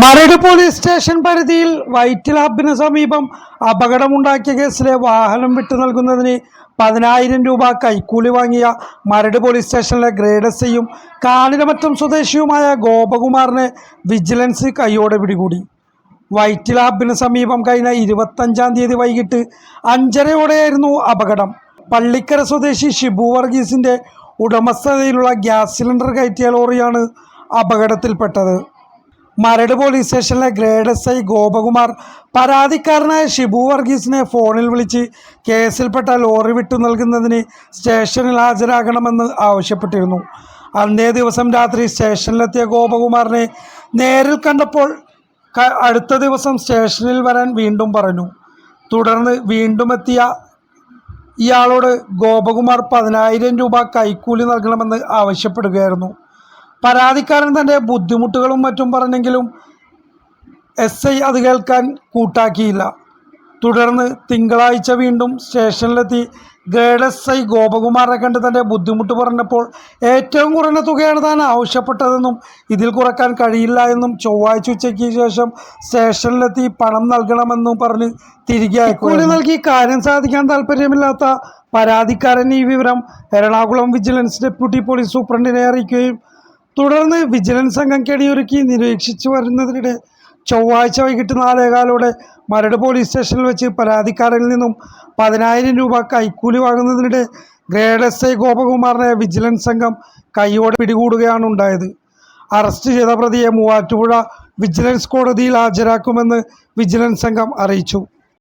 Maradu police station പരിധിയിൽ white ലാബിന് സമീപം അപകടമുണ്ടാക്കിയ കേസിലെ വാഹനം വിട്ടു നൽകുന്നതിന് പതിനായിരം രൂപ കൈക്കൂലി വാങ്ങിയ മരട് പോലീസ് സ്റ്റേഷനിലെ ഗ്രേഡ് എസ് സ്വദേശിയുമായ ഗോപകുമാറിനെ വിജിലൻസ് കൈയോടെ പിടികൂടി. വൈറ്റ് ലാബിന് സമീപം കഴിഞ്ഞ ഇരുപത്തഞ്ചാം തീയതി വൈകിട്ട് അഞ്ചരയോടെയായിരുന്നു അപകടം. പള്ളിക്കര സ്വദേശി ഷിബു വർഗീസിന്റെ ഉടമസ്ഥതയിലുള്ള ഗ്യാസ് സിലിണ്ടർ കയറ്റിയ ലോറിയാണ് അപകടത്തിൽപ്പെട്ടത്. മരട് പോലീസ് സ്റ്റേഷനിലെ ഗ്രേഡ് എസ് ഐ ഗോപകുമാർ പരാതിക്കാരനായ ഷിബു വർഗീസിനെ ഫോണിൽ വിളിച്ച് കേസിൽപ്പെട്ട ലോറി വിട്ടു നൽകുന്നതിന് സ്റ്റേഷനിൽ ഹാജരാകണമെന്ന് ആവശ്യപ്പെട്ടിരുന്നു. അന്നേ ദിവസം രാത്രി സ്റ്റേഷനിലെത്തിയ ഗോപകുമാറിനെ നേരിൽ കണ്ടപ്പോൾ അടുത്ത ദിവസം സ്റ്റേഷനിൽ വരാൻ വീണ്ടും പറഞ്ഞു. തുടർന്ന് വീണ്ടും എത്തിയ ഇയാളോട് ഗോപകുമാർ പതിനായിരം രൂപ കൈക്കൂലി നൽകണമെന്ന് ആവശ്യപ്പെടുകയായിരുന്നു. പരാതിക്കാരൻ തന്റെ ബുദ്ധിമുട്ടുകളും മറ്റും പറഞ്ഞെങ്കിലും എസ് ഐ അത് കേൾക്കാൻ കൂട്ടാക്കിയില്ല. തുടർന്ന് തിങ്കളാഴ്ച വീണ്ടും സ്റ്റേഷനിലെത്തി ഗേഡ് എസ് ഐ ഗോപകുമാറിനെ കണ്ട് തന്റെ ബുദ്ധിമുട്ട് പറഞ്ഞപ്പോൾ ഏറ്റവും കുറഞ്ഞ തുകയാണ് താൻ ആവശ്യപ്പെട്ടതെന്നും ഇതിൽ കുറയ്ക്കാൻ കഴിയില്ല എന്നും ചൊവ്വാഴ്ച ഉച്ചയ്ക്ക് ശേഷം സ്റ്റേഷനിലെത്തി പണം നൽകണമെന്നും പറഞ്ഞ് തിരികെ അയക്കൂലി നൽകി കാര്യം സാധിക്കാൻ താല്പര്യമില്ലാത്ത പരാതിക്കാരൻ ഈ വിവരം എറണാകുളം വിജിലൻസ് ഡെപ്യൂട്ടി പോലീസ് സൂപ്രണ്ടിനെ അറിയിക്കുകയും തുടർന്ന് വിജിലൻസ് സംഘം കെടിയൊരുക്കി നിരീക്ഷിച്ചു വരുന്നതിനിടെ ചൊവ്വാഴ്ച വൈകിട്ട് നാലേകാലോടെ മരട് പോലീസ് സ്റ്റേഷനിൽ വെച്ച് പരാതിക്കാരിൽ നിന്നും പതിനായിരം രൂപ കൈക്കൂലി വാങ്ങുന്നതിനിടെ ഗ്രേഡ് എസ് ഐ ഗോപകുമാറിനെ വിജിലൻസ് സംഘം കൈയോടെ പിടികൂടുകയാണ് ഉണ്ടായത്. അറസ്റ്റ് ചെയ്ത പ്രതിയെ മൂവാറ്റുപുഴ വിജിലൻസ് കോടതിയിൽ ഹാജരാക്കുമെന്ന് വിജിലൻസ് സംഘം അറിയിച്ചു.